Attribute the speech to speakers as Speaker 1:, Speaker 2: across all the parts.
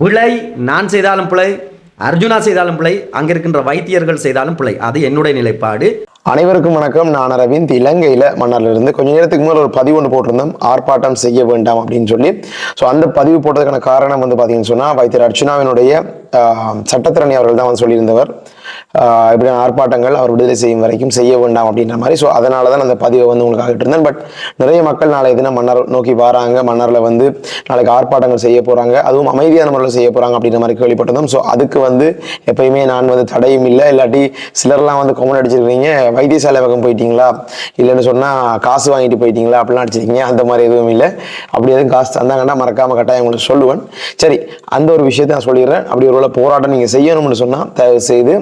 Speaker 1: பிழை நான் செய்தாலும் பிழை அர்ஜுனா செய்தாலும் பிழை அங்கே இருக்கின்ற வைத்தியர்கள் செய்தாலும் பிழை. அது என்னுடைய நிலைப்பாடு.
Speaker 2: அனைவருக்கும் வணக்கம். நான் அரவிந்த். இலங்கையில் மன்னர்லேருந்து இருந்து கொஞ்ச நேரத்துக்கு முன்னாடி ஒரு பதிவு ஒன்று போட்டிருந்தோம். ஆர்ப்பாட்டம் செய்ய வேண்டாம் அப்படின்னு சொல்லி. ஸோ அந்த பதிவு போட்டதுக்கான காரணம் வந்து பார்த்தீங்கன்னு சொன்னால் வைத்தியர் அர்ச்சனாவினுடைய ஆஹ், அவர்கள் தான் வந்து சொல்லியிருந்தவர். இப்படியான ஆர்ப்பாட்டங்கள் அவர் விடுதலை செய்யும் வரைக்கும் செய்ய வேண்டாம் அப்படின்ற மாதிரி. ஸோ அதனால தான் அந்த பதிவை வந்து உங்களுக்கு ஆகிட்டு இருந்தேன். பட் நிறைய மக்கள் நாளை தினம் மன்னர் நோக்கி வராங்க. மன்னரில் வந்து நாளைக்கு ஆர்ப்பாட்டங்கள் செய்ய போகிறாங்க அதுவும் அமைதியான முறையில் செய்ய போகிறாங்க அப்படின்ற மாதிரி கேள்விப்பட்டிருந்தோம். ஸோ அதுக்கு வந்து எப்பயுமே நான் வந்து தடையும் இல்லை. இல்லாட்டி சிலர்லாம் வந்து கொமெண்ட் அடிச்சிருக்கீங்க. வைத்தியசாலை பக்கம் போயிட்டீங்களா? இல்லைன்னு சொன்னால் காசு வாங்கிட்டு போயிட்டீங்களா? அப்படிலாம் அடிச்சிருக்கீங்க. அந்த மாதிரி எதுவும் இல்லை. அப்படி எதுவும் காசு தந்தாங்கன்னா மறக்காமல் கட்டாயம் உங்களுக்கு சொல்லுவேன். சரி அந்த ஒரு விஷயத்தை நான் சொல்லிடுறேன். அப்படி ஒருவேளை போராட்டம் நீங்கள் செய்யணும்னு சொன்னால் தயவு செய்து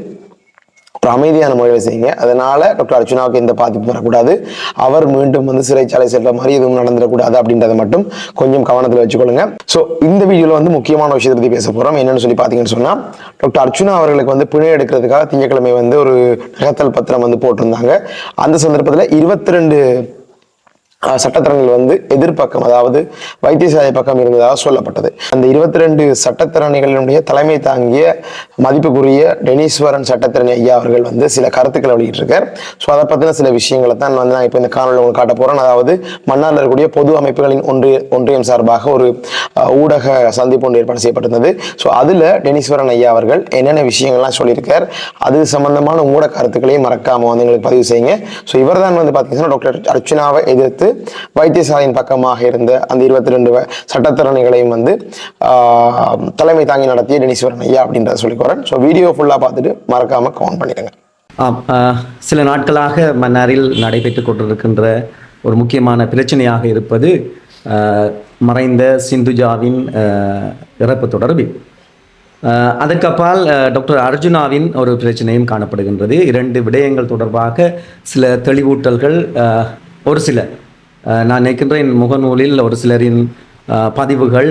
Speaker 2: ஒரு அமைதியான முறையில் செய்யுங்க. அதனால டாக்டர் அர்ச்சனாவுக்கு எந்த பாதிப்பும் வரக்கூடாது. அவர் மீண்டும் வந்து சிறைச்சாலை செல்ற மாதிரி எதுவும் நடந்துடக்கூடாது அப்படின்றத மட்டும் கொஞ்சம் கவனத்தில் வச்சுக்கொள்ளுங்க. ஸோ இந்த வீடியோவில் வந்து முக்கியமான விஷயத்தை பற்றி பேச போகிறோம் என்னன்னு சொல்லி பார்த்தீங்கன்னு சொன்னால் டாக்டர் அர்ச்சுனா அவர்களுக்கு வந்து பிணை எடுக்கிறதுக்காக திங்கக்கிழமை வந்து ஒரு நகத்தல் பத்திரம் வந்து போட்டிருந்தாங்க. அந்த சந்தர்ப்பத்தில் இருபத்தி ரெண்டு ஆஹ் சட்டத்திறன்கள் வந்து எதிர்ப்பக்கம் அதாவது வைத்தியசாலை பக்கம் இருந்ததாக சொல்லப்பட்டது. அந்த இருபத்தி ரெண்டு சட்டத்திறனிகளுடைய தலைமை தாங்கிய மதிப்புக்குரிய டெனீஸ்வரன் சட்டத்திறனி ஐயா அவர்கள் வந்து சில கருத்துக்களை வெளியிட்டிருக்கார். ஸோ அதை பற்றின சில விஷயங்களை தான் வந்து நான் இப்போ இந்த காணொலி உங்களுக்கு காட்ட போகிறேன் அதாவது மன்னாரில் இருக்கக்கூடிய பொது அமைப்புகளின் ஒன்றிய ஒன்றியம் சார்பாக ஒரு ஊடக சந்திப்பு ஒன்று ஏற்பாடு செய்யப்பட்டிருந்தது. ஸோ அதில் டெனீஸ்வரன் ஐயா அவர்கள் என்னென்ன விஷயங்கள்லாம் சொல்லியிருக்கார் அது சம்பந்தமான ஊடக கருத்துக்களையும் மறக்காமல் வந்து எங்களுக்கு பதிவு செய்யுங்க. ஸோ இவர் தான் வந்து பார்த்தீங்கன்னா டாக்டர் அர்ச்சனாவை எதிர்த்து வைத்தியசாலையின் பக்கமாக இருந்த அந்த இருபத்தி ரெண்டு சட்டத்திறனைகளையும் வந்து தலைமை தாங்கி நடத்திய டெனிஸ்வரன் ஐயா அப்படின்றத சொல்லிக்கிறேன். ஸோ வீடியோ ஃபுல்லாக பார்த்துட்டு மறக்காம கவுண்ட் பண்ணிடுங்க.
Speaker 1: ஆம், சில நாட்களாக மன்னாரில் நடைபெற்று கொண்டிருக்கின்ற ஒரு முக்கியமான பிரச்சனையாக இருப்பது மறைந்த சிந்துஜாவின் இறப்பு தொடர்பில். அதற்கப்பால் டாக்டர் அர்ஜுனாவின் ஒரு பிரச்சனையும் காணப்படுகின்றது. இரண்டு விடயங்கள் தொடர்பாக சில தெளிவூட்டல்கள் ஒரு சில நான் நான் நினைக்கின்றேன் முகநூலில் ஒரு சிலரின் பதிவுகள்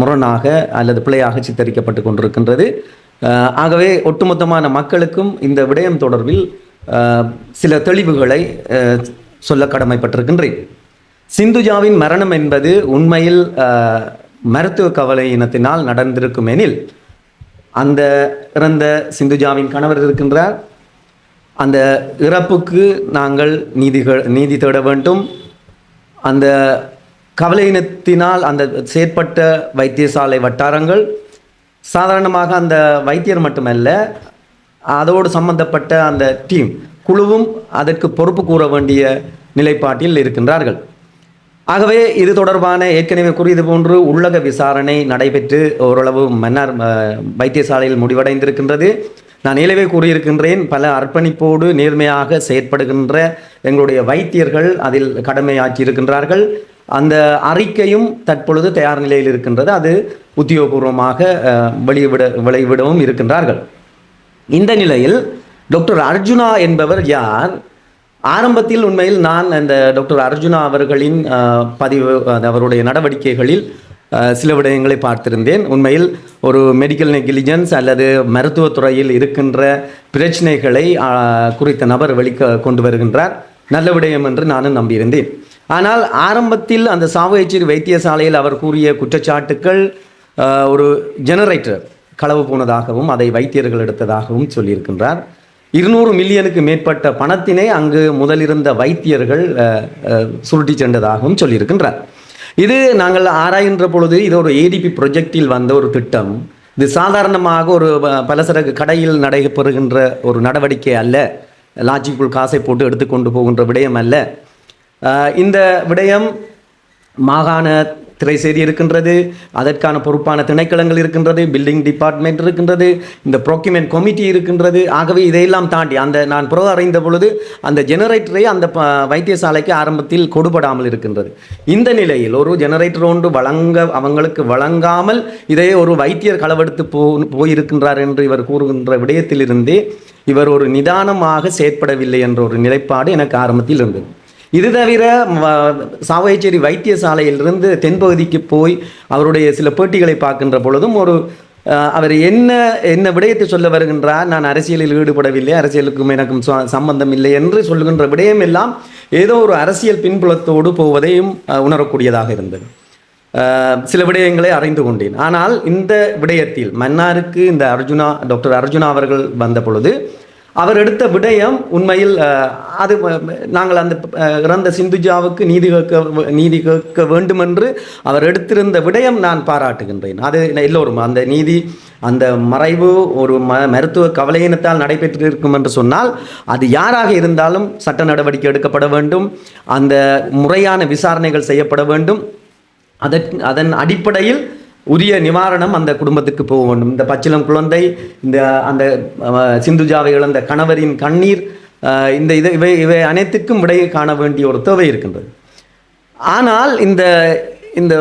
Speaker 1: முரணாக அல்லது பிழையாக சித்தரிக்கப்பட்டு கொண்டிருக்கின்றது. ஆகவே ஒட்டுமொத்தமான மக்களுக்கும் இந்த விடயம் தொடர்பில் சில தெளிவுகளை சொல்ல கடமைப்பட்டிருக்கின்றேன். சிந்துஜாவின் மரணம் என்பது உண்மையில் மருத்துவ மருத்துவ கவலையினத்தினால் நடந்திருக்கும் எனில் அந்த இறந்த சிந்துஜாவின் கணவர் இருக்கின்றார். அந்த இறப்புக்கு நாங்கள் நீதிகள் நீதி தேட வேண்டும். அந்த கவலையினத்தினால் அந்த செயற்பட்ட வைத்தியசாலை வட்டாரங்கள் சாதாரணமாக அந்த வைத்தியர் மட்டுமல்ல அதோடு சம்பந்தப்பட்ட அந்த டீம் குழுவும் அதற்கு பொறுப்பு கூற வேண்டிய நிலைப்பாட்டில் இருக்கின்றார்கள். ஆகவே இது தொடர்பான ஏற்கனவே கூறியது போன்று உள்ளக விசாரணை நடைபெற்று ஓரளவு மன்னார் வைத்தியசாலையில் முடிவடைந்திருக்கின்றது. நான் நிலவே கூறியிருக்கின்றேன் பல அர்ப்பணிப்போடு நேர்மையாக செயற்படுகின்ற எங்களுடைய வைத்தியர்கள் அதில் கடமையாற்றியிருக்கின்றார்கள். அந்த அறிக்கையும் தற்பொழுது தயார் நிலையில் இருக்கின்றது. அது உத்தியோகபூர்வமாக வெளிவிட வெளிவிடவும் இருக்கின்றார்கள். இந்த நிலையில் டாக்டர் அர்ஜுனா என்பவர் யார்? ஆரம்பத்தில் உண்மையில் நான் அந்த டாக்டர் அர்ஜுனா அவர்களின் பதிவு அது அவருடைய நடவடிக்கைகளில் சில விடயங்களை பார்த்திருந்தேன். உண்மையில் ஒரு மெடிக்கல் நெகிலிஜென்ஸ் அல்லது மருத்துவத்துறையில் இருக்கின்ற பிரச்சனைகளை குறித்த நபர் வெளிக்க கொண்டு வருகின்றார். நல்ல விடயம் என்று நானும் நம்பியிருந்தேன். ஆனால் ஆரம்பத்தில் அந்த சாவகச்சேரி வைத்தியசாலையில் அவர் கூறிய குற்றச்சாட்டுக்கள் ஒரு ஜெனரேட்டர் களவு போனதாகவும் அதை வைத்தியர்கள் எடுத்ததாகவும் சொல்லியிருக்கின்றார். இருநூறு மில்லியனுக்கு மேற்பட்ட பணத்தினை அங்கு முதலிருந்த வைத்தியர்கள் சுருட்டி சென்றதாகவும் சொல்லியிருக்கின்றார். இது நாங்கள் ஆராய்கின்ற பொழுது இது ஒரு ஏடிபி ப்ரொஜெக்டில் வந்த ஒரு திட்டம். இது சாதாரணமாக ஒரு பலசரக்கு கடையில் நடைபெறுகின்ற ஒரு நடவடிக்கை அல்ல. லாஜிக்குள் காசை போட்டு எடுத்துக்கொண்டு போகின்ற விடயம் அல்ல. இந்த விடயம் மாகாண திரைசேரி இருக்கின்றது அதற்கான பொறுப்பான திணைக்களங்கள் இருக்கின்றது பில்டிங் டிபார்ட்மெண்ட் இருக்கின்றது இந்த ப்ரோக்யூமெண்ட் கமிட்டி இருக்கின்றது. ஆகவே இதையெல்லாம் தாண்டி அந்த நான் புற அறிந்த பொழுது அந்த ஜெனரேட்டரை அந்த ப- வைத்தியசாலைக்கு ஆரம்பத்தில் கொடுபடாமல் இருக்கின்றது. இந்த நிலையில் ஒரு ஜெனரேட்டர் ஒன்று வழங்க அவங்களுக்கு வழங்காமல் இதையே ஒரு வைத்தியர் களவெடுத்து போ போயிருக்கின்றார் என்று இவர் கூறுகின்ற விடயத்திலிருந்தே இவர் ஒரு நிதானமாக செயற்படவில்லை என்ற ஒரு நிலைப்பாடு எனக்கு ஆரம்பத்தில் இருந்தது. இது தவிர சாவகச்சேரி வைத்தியசாலையிலிருந்து தென்பகுதிக்கு போய் அவருடைய சில பேட்டிகளை பார்க்கின்ற பொழுதும் ஒரு அவர் என்ன என்ன விடயத்தை சொல்ல வருகின்றார் நான் அரசியலில் ஈடுபடவில்லை அரசியலுக்கும் எனக்கும் ச- சம்பந்தம் இல்லை என்று சொல்லுகின்ற விடயம் எல்லாம் ஏதோ ஒரு அரசியல் பின்புலத்தோடு போவதையும் உணரக்கூடியதாக இருந்தது. சில விடயங்களை அறிந்து கொண்டேன். ஆனால் இந்த விடயத்தில் மன்னாருக்கு இந்த அர்ஜுனா டாக்டர் அர்ஜுனா அவர்கள் வந்த பொழுது அவர் எடுத்த விடயம் உண்மையில் அது நாங்கள் அந்த இறந்த சிந்துஜாவுக்கு நீதி கேட்க நீதி கேட்க வேண்டும் என்று அவர் எடுத்திருந்த விடயம் நான் பாராட்டுகின்றேன். அது எல்லோரும் அந்த நீதி அந்த மறைவு ஒரு ம மருத்துவ கவலையினத்தால் நடைபெற்றிருக்கும் என்று சொன்னால் அது யாராக இருந்தாலும் சட்ட நடவடிக்கை எடுக்கப்பட வேண்டும் அந்த முறையான விசாரணைகள் செய்யப்பட வேண்டும். அதற்கு அதன் அடிப்படையில் உரிய நிவாரணம் அந்த குடும்பத்துக்கு போக வேண்டும். இந்த பச்சிளம் குழந்தை இந்த அந்த சிந்துஜாவை இழந்த கணவரின் கண்ணீர் இந்த இதை இவை இவை அனைத்துக்கும் விடையை காண வேண்டிய ஒரு தேவை இருக்கின்றது. ஆனால் இந்த இந்த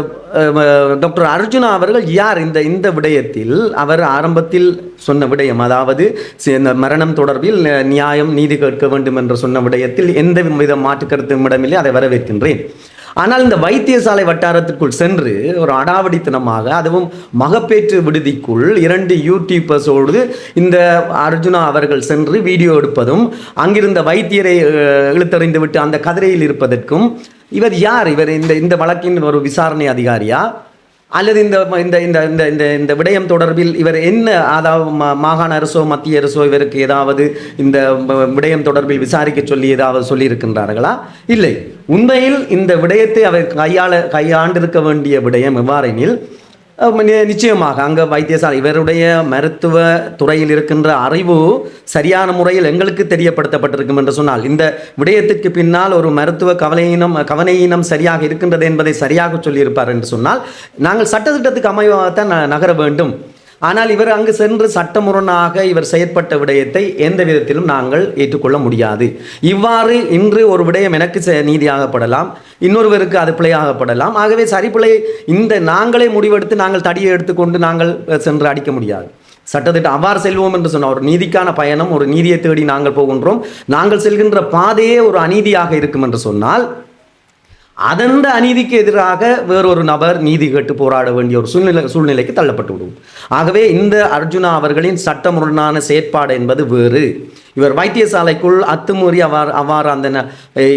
Speaker 1: டாக்டர் அர்ஜுனா அவர்கள் யார்? இந்த இந்த விடயத்தில் அவர் ஆரம்பத்தில் சொன்ன விடயம் அதாவது இந்த மரணம் தொடர்பில் ந- நியாயம் நீதி கேட்க வேண்டும் என்று சொன்ன விடயத்தில் எந்த வித மாற்று இடமில்லை. அதை வரவேற்கின்றேன். ஆனால் இந்த வைத்தியசாலை வட்டாரத்திற்குள் சென்று ஒரு அடாவடித்தனமாக அதுவும் மகப்பேற்று விடுதிக்குள் இரண்டு யூடியூபர்ஸோடு இந்த அர்ஜுனா அவர்கள் சென்று வீடியோ எடுப்பதும் அங்கிருந்த வைத்தியரை இழுத்தறிந்து விட்டு அந்த கதிரையில் இருப்பதற்கும் இவர் யார்? இவர் இந்த இந்த வழக்கின் ஒரு விசாரணை அதிகாரியா? அல்லது இந்த இந்த இந்த இந்த இந்த இந்த விடயம் தொடர்பில் இவர் என்ன அதாவது மாகாண அரசோ மத்திய அரசோ இவருக்கு ஏதாவது இந்த விடயம் தொடர்பில் விசாரிக்க சொல்லி ஏதாவது சொல்லியிருக்கின்றார்களா? இல்லை. உண்மையில் இந்த விடயத்தை அவர் கையாள கையாண்டிருக்க வேண்டிய விடயம் எவ்வாறெனில் நிச்சயமாக அங்கே வைத்தியசாலை இவருடைய மருத்துவ துறையில் இருக்கின்ற அறிவு சரியான முறையில் எங்களுக்கு தெரியப்படுத்தப்பட்டிருக்கும் என்று சொன்னால் இந்த விடயத்திற்கு பின்னால் ஒரு மருத்துவ கவலையினம் கவனையினம் சரியாக இருக்கின்றது என்பதை சரியாக சொல்லியிருப்பார் என்று சொன்னால் நாங்கள் சட்டத்திட்டத்துக்கு அமைவாகத்தான் ந- நகர வேண்டும். ஆனால் இவர் அங்கு சென்று சட்டமுரணாக இவர் செயற்பட்ட விடயத்தை எந்த விதத்திலும் நாங்கள் ஏற்றுக்கொள்ள முடியாது. இவ்வாறு இன்று ஒரு விடயம் எனக்கு நீதியாகப்படலாம். இன்னொருவருக்கு அது பிழையாகப்படலாம். ஆகவே சரிப்பிழை இந்த நாங்களே முடிவெடுத்து நாங்கள் தடியை எடுத்துக்கொண்டு நாங்கள் சென்று அடிக்க முடியாது. சட்டத்திட்டம் அவ்வாறு செல்வோம் என்று சொன்ன ஒரு நீதிக்கான பயணம் ஒரு நீதியை தேடி நாங்கள் போகின்றோம். நாங்கள் செல்கின்ற பாதையே ஒரு அநீதியாக இருக்கும் என்று சொன்னால் அதந்த அநீதிக்கு எதிராக வேறொரு நபர் நீதி கேட்டு போராட வேண்டிய ஒரு சூழ்நிலை சூழ்நிலைக்கு தள்ளப்பட்டு விடும் ஆகவே இந்த அர்ஜுனா அவர்களின் சட்டமுரணான செயற்பாடு என்பது வேறு. இவர் வைத்தியசாலைக்குள் அத்துமீறி அவ்வாறு அவ்வாறு அந்த ந-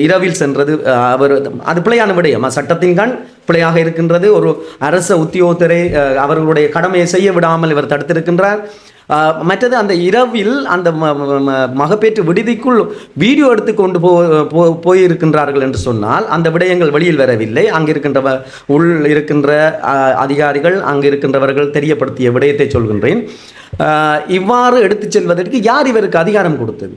Speaker 1: இரவில் சென்றது அவர் அது பிழையான விடயம். சட்டத்தின் கண் பிழையாக இருக்கின்றது. ஒரு அரச உத்தியோகத்தரை அவர்களுடைய கடமையை செய்ய விடாமல் இவர் தடுத்திருக்கின்றார். மற்றது அந்த இரவில் அந்த ம- ம- மகப்பேற்று விடுதிக்குள் வீடியோ எடுத்து கொண்டு போ போ- போயிருக்கின்றார்கள் என்று சொன்னால் அந்த விடயங்கள் வெளியில் வரவில்லை. அங்கு இருக்கின்ற வ- உள் இருக்கின்ற அதிகாரிகள் அங்கு இருக்கின்றவர்கள் தெரியப்படுத்திய விடயத்தை சொல்கின்றேன். இவ்வாறு எடுத்துச் செல்வதற்கு யார் இவருக்கு அதிகாரம் கொடுத்தது?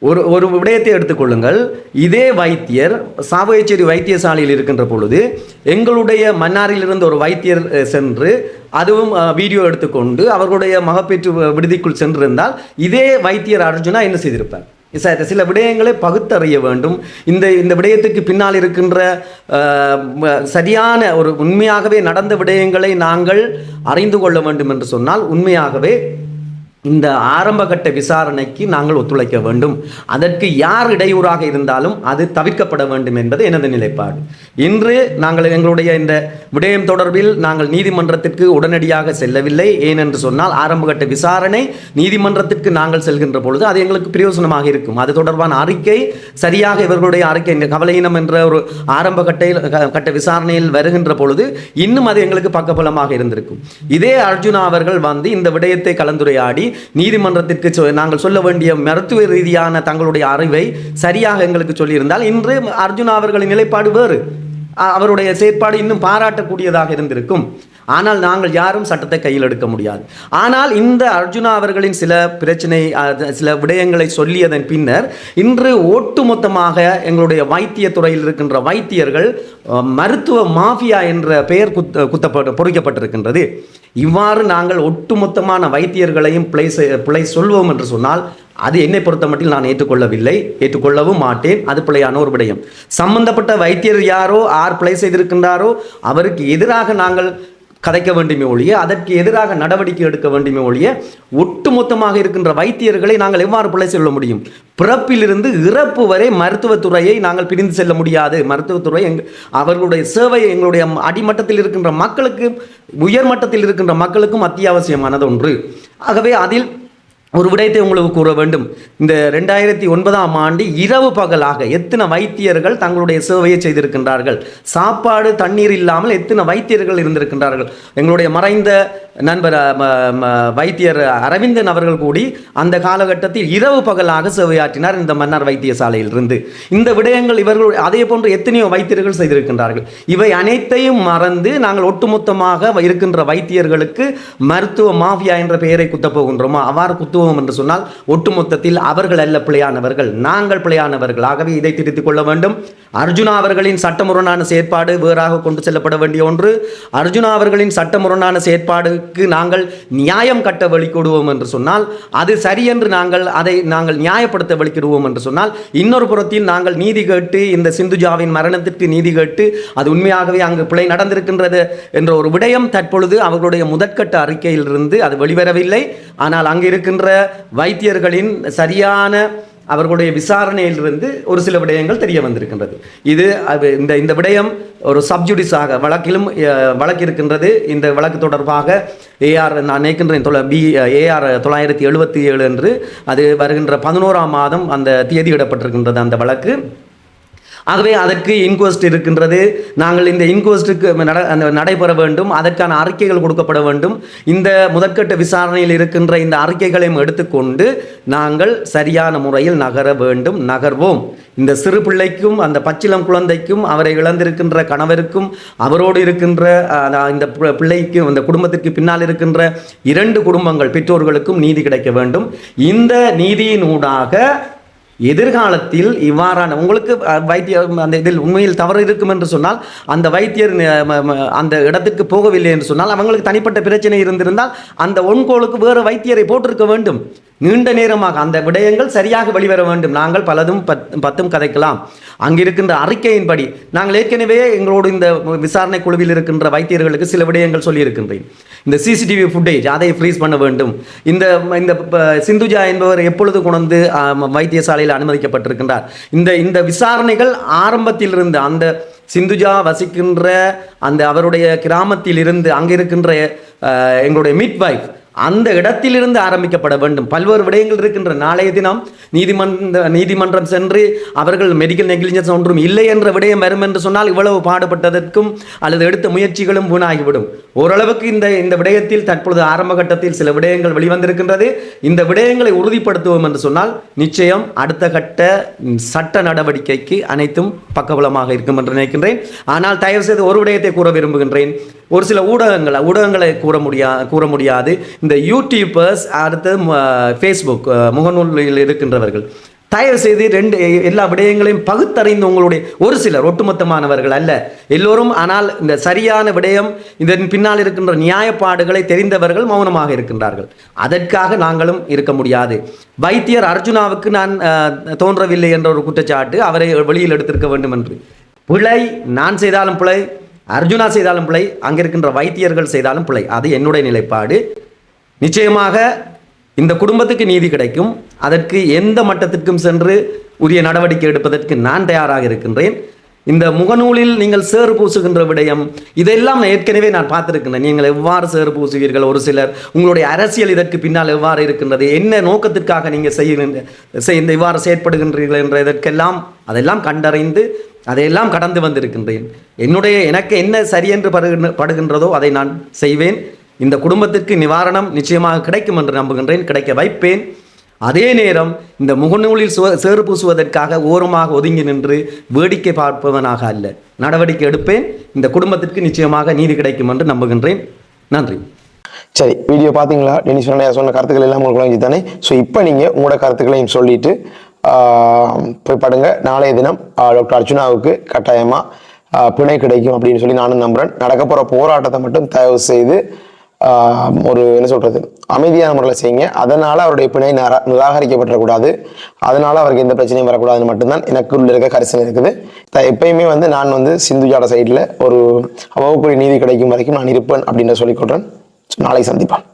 Speaker 1: ஒரு ஒரு விடயத்தை எடுத்துக்கொள்ளுங்கள். இதே வைத்தியர் சாவகச்சேரி வைத்தியசாலையில் இருக்கின்ற பொழுது எங்களுடைய மன்னாரிலிருந்து ஒரு வைத்தியர் சென்று அதுவும் வீடியோ எடுத்துக்கொண்டு அவர்களுடைய மகப்பேற்று விடுதிக்குள் சென்றிருந்தால் இதே வைத்தியர் அர்ஜுனா என்ன செய்திருப்பார்? ச- சில விடயங்களை பகுத்தறிய வேண்டும். இந்த இந்த விடயத்துக்கு பின்னால் இருக்கின்ற சரியான ஒரு உண்மையாகவே நடந்த விடயங்களை நாங்கள் அறிந்து கொள்ள வேண்டும் என்று சொன்னால் உண்மையாகவே இந்த ஆரம்பகட்ட விசாரணைக்கு நாங்கள் ஒத்துழைக்க வேண்டும். அதற்கு யார் இடையூறாக இருந்தாலும் அது தவிர்க்கப்பட வேண்டும் என்பது எனது நிலைப்பாடு. இன்று நாங்கள் எங்களுடைய இந்த விடயம் தொடர்பில் நாங்கள் நீதிமன்றத்திற்கு உடனடியாக செல்லவில்லை. ஏனென்று சொன்னால் ஆரம்பகட்ட விசாரணை நீதிமன்றத்திற்கு நாங்கள் செல்கின்ற பொழுது அது எங்களுக்கு பிரயோசனமாக இருக்கும். அது தொடர்பான அறிக்கை சரியாக இவர்களுடைய அறிக்கை இந்த கவலையினம் என்ற ஒரு ஆரம்ப கட்டையில் கட்ட விசாரணையில் வருகின்ற பொழுது இன்னும் அது எங்களுக்கு பக்கபலமாக இருந்திருக்கும். இதே அர்ஜுனா அவர்கள் வந்து இந்த விடயத்தை கலந்துரையாடி நீதிமன்றத்திற்கு சொ- நாங்கள் சொல்ல வேண்டிய மருத்துவ ரீதியான தங்களுடைய அறிவை சரியாக எங்களுக்கு சொல்லியிருந்தால் இன்று அர்ஜுனா அவர்களின் நிலைப்பாடு வேறு. அவருடைய செயற்பாடு இன்னும் பாராட்டக்கூடியதாக இருந்திருக்கும். ஆனால் நாங்கள் யாரும் சட்டத்தை கையில் எடுக்க முடியாது. ஆனால் இந்த அர்ஜுனா அவர்களின் சில பிரச்சனை சில விடயங்களை சொல்லியதன் பின்னர் இன்று ஒட்டுமொத்தமாக எங்களுடைய வைத்திய துறையில் இருக்கின்ற வைத்தியர்கள் மருத்துவ மாஃபியா என்ற பெயர் குத்த குத்தப்பட்டு பொறிக்கப்பட்டிருக்கின்றது. இவ்வாறு நாங்கள் ஒட்டுமொத்தமான வைத்தியர்களையும் பிழை பிழை சொல்வோம் என்று சொன்னால் அது என்னை பொறுத்த மட்டும் நான் ஏற்றுக்கொள்ளவில்லை. ஏற்றுக்கொள்ளவும் மாட்டேன். அது பிள்ளையான ஒரு விடயம். சம்பந்தப்பட்ட வைத்தியர் யாரோ ஆர் பிழை செய்திருக்கின்றாரோ அவருக்கு எதிராக நாங்கள் கதைக்க வேண்டுமே ஒழிய அதற்கு எதிராக நடவடிக்கை எடுக்க வேண்டுமே ஒழிய ஒட்டுமொத்தமாக இருக்கின்ற வைத்தியர்களை நாங்கள் எவ்வாறு பிழை செல்ல முடியும்? பிறப்பிலிருந்து இறப்பு வரை மருத்துவத்துறையை நாங்கள் பிரிந்து செல்ல முடியாது. மருத்துவத்துறை எங் அவர்களுடைய சேவை எங்களுடைய அடிமட்டத்தில் இருக்கின்ற மக்களுக்கு உயர்மட்டத்தில் இருக்கின்ற மக்களுக்கும் அத்தியாவசியமானது ஒன்று. ஆகவே அதில் ஒரு விடயத்தை உங்களுக்கு கூற வேண்டும். இந்த ரெண்டாயிரத்தி ஒன்பதாம் ஆண்டு இரவு பகலாக எத்தனை வைத்தியர்கள் தங்களுடைய சேவையை செய்திருக்கின்றார்கள்? சாப்பாடு தண்ணீர் இல்லாமல் எத்தனை வைத்தியர்கள் இருந்திருக்கின்றார்கள்? எங்களுடைய மறைந்த நண்பர் வைத்தியர் அரவிந்தன் அவர்கள் கூடி அந்த காலகட்டத்தில் இரவு பகலாக சேவையாற்றினார் இந்த மன்னார் வைத்தியசாலையில் இருந்து இந்த விடயங்கள் இவர்கள் அதே போன்று எத்தனையோ வைத்தியர்கள் செய்திருக்கின்றார்கள். இவை அனைத்தையும் மறந்து நாங்கள் ஒட்டுமொத்தமாக இருக்கின்ற வைத்தியர்களுக்கு மருத்துவ மாஃபியா என்ற பெயரை குத்தப் போகின்றோமா? அவ்வாறு குத்துவோம் என்று சொன்னால் ஒட்டுமொத்தத்தில் அவர்கள் அல்ல பிழையானவர்கள். நாங்கள் பிழையானவர்களாகவே இதை திருத்திக் கொள்ள வேண்டும். அர்ஜுனா அவர்களின் சட்டமுரணான செயற்பாடு வேறாக கொண்டு செல்லப்பட வேண்டிய ஒன்று. அர்ஜுனா அவர்களின் சட்டமுரணான செயற்பாடுக்கு நாங்கள் நியாயம் கட்ட வழிகொடுவோம் என்று சொன்னால் அது சரியென்று நாங்கள் அதை நாங்கள் நியாயப்படுத்த வழிக்கிடுவோம் என்று சொன்னால் இன்னொரு புறத்தில் நாங்கள் நீதி கேட்டு இந்த சிந்துஜாவின் மரணத்திற்கு நீதி கேட்டு அது உண்மையாகவே அங்கு பிழை நடந்திருக்கின்றது என்ற ஒரு விடயம் தற்பொழுது அவர்களுடைய முதற்கட்ட அறிக்கையிலிருந்து அது வெளிவரவில்லை. ஆனால் அங்கு இருக்கின்ற வைத்தியர்களின் சரியான அவர்களுடைய விசாரணையிலிருந்து ஒரு சில விடயங்கள் தெரிய வந்திருக்கின்றது. இது அது இந்த இந்த விடயம் ஒரு சப்ஜுடிஸாக வழக்கிலும் வழக்கிருக்கின்றது. வழக்கு இருக்கின்றது இந்த வழக்கு தொடர்பாக ஏஆர் நான் நினைக்கின்றேன் தொலை பி ஏஆர் தொள்ளாயிரத்தி எழுபத்தி ஏழு என்று அது வருகின்ற பதினோராம் மாதம் அந்த தேதியிடப்பட்டிருக்கின்றது அந்த வழக்கு. ஆகவே அதற்கு இன்கொஸ்ட் இருக்கின்றது. நாங்கள் இந்த இன்கொஸ்ட்டுக்கு நட நடைபெற வேண்டும். அதற்கான அறிக்கைகள் கொடுக்கப்பட வேண்டும். இந்த முதற்கட்ட விசாரணையில் இருக்கின்ற இந்த அறிக்கைகளையும் எடுத்துக்கொண்டு நாங்கள் சரியான முறையில் நகர வேண்டும் நகர்வோம். இந்த சிறு பிள்ளைக்கும் அந்த பச்சிளம் குழந்தைக்கும் அவரை இழந்திருக்கின்ற கணவருக்கும் அவரோடு இருக்கின்ற இந்த பிள்ளைக்கும் பிள்ளைக்கு இந்த குடும்பத்திற்கு பின்னால் இருக்கின்ற இரண்டு குடும்பங்கள் பெற்றோர்களுக்கும் நீதி கிடைக்க வேண்டும். இந்த நீதியினூடாக எதிர்காலத்தில் இவ்வாறான உங்களுக்கு வைத்திய வைத்தியர் அந்த இதில் உண்மையில் தவறு இருக்கும் என்று சொன்னால் அந்த வைத்தியர் அந்த இடத்துக்கு போகவில்லை என்று சொன்னால் அவங்களுக்கு தனிப்பட்ட பிரச்சனை இருந்திருந்தால் அந்த ஒன்கோளுக்கு வேறு வைத்தியரை போட்டிருக்க வேண்டும். நீண்ட நேரமாக அந்த விடயங்கள் சரியாக வெளிவர வேண்டும். நாங்கள் பலதும் பத்- பத்தும் கதைக்கலாம். அங்கிருக்கின்ற அறிக்கையின்படி நாங்கள் ஏற்கனவே எங்களோடு இந்த விசாரணை குழுவில் இருக்கின்ற வைத்தியர்களுக்கு சில விடயங்கள் சொல்லியிருக்கின்றேன். இந்த சிசிடிவி ஃபுட்டேஜ் அதை ஃப்ரீஸ் பண்ண வேண்டும். இந்த இந்த சிந்துஜா என்பவர் எப்பொழுது கொண்டு வைத்தியசாலையில் அனுமதிக்கப்பட்டிருக்கின்றார்? இந்த இந்த விசாரணைகள் ஆரம்பத்தில் இருந்து அந்த சிந்துஜா வசிக்கின்ற அந்த அவருடைய கிராமத்தில் இருந்து அங்கே இருக்கின்ற எங்களுடைய எங்களுடைய மிட்வைஃப் அந்த இடத்திலிருந்து ஆரம்பிக்கப்பட வேண்டும். பல்வேறு விடயங்கள் இருக்கின்ற நாளைய தினம் நீதிமன்ற நீதிமன்றம் சென்று அவர்கள் மெடிக்கல் நெக்லிஜென்ஸ் ஒன்றும் இல்லை என்ற விடயம் வரும் என்று சொன்னால் இவ்வளவு பாடுபட்டதற்கும் அல்லது எடுத்த முயற்சிகளும் வீணாகிவிடும். ஓரளவுக்கு இந்த இந்த விடயத்தில் தற்பொழுது ஆரம்ப கட்டத்தில் சில விடயங்கள் வெளிவந்திருக்கின்றது. இந்த விடயங்களை உறுதிப்படுத்துவோம் என்று சொன்னால் நிச்சயம் அடுத்த கட்ட சட்ட நடவடிக்கைக்கு அனைத்தும் பக்கபலமாக இருக்கும் என்று நினைக்கின்றேன். ஆனால் தயவு செய்து ஒரு விடயத்தை கூற விரும்புகின்றேன். ஒரு சில ஊடகங்களை ஊடகங்களை கூற முடியா கூற முடியாது. இந்த யூடியூபர்ஸ் அடுத்து ஃபேஸ்புக் முகநூலில் இருக்கின்றவர்கள். தயவு செய்து ரெண்டு எல்லா விடயங்களையும் பகுத்தறிந்து உங்களுடைய ஒரு சிலர் ஒட்டுமொத்தமானவர்கள் அல்ல. எல்லோரும் ஆனால் இந்த சரியான விடயம் இதன் பின்னால் இருக்கின்ற நியாயப்பாடுகளை தெரிந்தவர்கள் மௌனமாக இருக்கின்றார்கள். அதற்காக நாங்களும் இருக்க முடியாது. வைத்தியர் அர்ஜுனாவுக்கு நான் தோன்றவில்லை என்ற ஒரு குற்றச்சாட்டு அவரை வெளியில் எடுத்திருக்க வேண்டும் என்று பிழை நான் செய்தாலும் பிழை. அர்ஜுனா செய்தாலும் பிழை அங்கே இருக்கின்ற வைத்தியர்கள் செய்தாலும் பிழை. அது என்னுடைய நிலைப்பாடு. நிச்சயமாக இந்த குடும்பத்துக்கு நீதி கிடைக்கும். அதற்கு எந்த மட்டத்திற்கும் சென்று உரிய நடவடிக்கை எடுப்பதற்கு நான் தயாராக இருக்கின்றேன். இந்த முகநூலில் நீங்கள் சேறு பூசுகின்ற விடயம் இதெல்லாம் நான் ஏற்கனவே நான் பார்த்திருக்கின்றேன் நீங்கள் எவ்வாறு சேறு பூசுவீர்கள்? ஒரு சிலர் உங்களுடைய அரசியல் இதற்கு பின்னால் எவ்வாறு இருக்கின்றது? என்ன நோக்கத்திற்காக நீங்கள் செய்கின்ற செய்- இந்த இவ்வாறு செயற்படுகின்றீர்கள் என்ற இதற்கெல்லாம் அதெல்லாம் கண்டறிந்து அதையெல்லாம் கடந்து வந்திருக்கின்றேன். என்னுடைய எனக்கு என்ன சரியென்று படுகின்ற படுகின்றதோ அதை நான் செய்வேன். இந்த குடும்பத்திற்கு நிவாரணம் நிச்சயமாக கிடைக்கும் என்று நம்புகின்றேன். கிடைக்க வைப்பேன். அதே நேரம் இந்த முகநூலில் சுவ- சேறு பூசுவதற்காக ஓரமாக ஒதுங்கி நின்று வேடிக்கை பார்ப்பவனாக அல்ல. நடவடிக்கை எடுப்பேன். இந்த குடும்பத்திற்கு நிச்சயமாக நீதி கிடைக்கும் என்று நம்புகின்றேன். நன்றி.
Speaker 2: சரி வீடியோ பார்த்தீங்களா? டெனிஸ் சொன்ன சொன்ன கருத்துக்கள் எல்லாம் உங்களுக்கு விளங்கி தானே ஸோ இப்போ நீங்கள் உங்களோட கருத்துக்களையும் சொல்லிட்டு போய் படுங்க நாளைய தினம் டாக்டர் அர்ஜுனாவுக்கு கட்டாயமாக பிணை கிடைக்கும் அப்படின்னு சொல்லி நானும் நம்புறேன். நடக்க போகிற போராட்டத்தை மட்டும் தயவு செய்து ஒரு என்ன சொல்கிறது அமைதியான முறையில் செய்யுங்க. அதனால் அவருடைய பிணை நிரா நிராகரிக்கப்படக்கூடாது. அதனால் அவருக்கு எந்த பிரச்சனையும் வரக்கூடாதுன்னு மட்டும்தான் எனக்கு உள்ள இருக்க கரிசனை இருக்குது. த- எப்பயுமே வந்து நான் வந்து சிந்துஜாட சைடில் ஒரு அவ்வளவுக்குரிய நீதி கிடைக்கும் வரைக்கும் நான் இருப்பேன் அப்படின்ற சொல்லிக் கொள்றேன். நாளை சந்திப்போம்.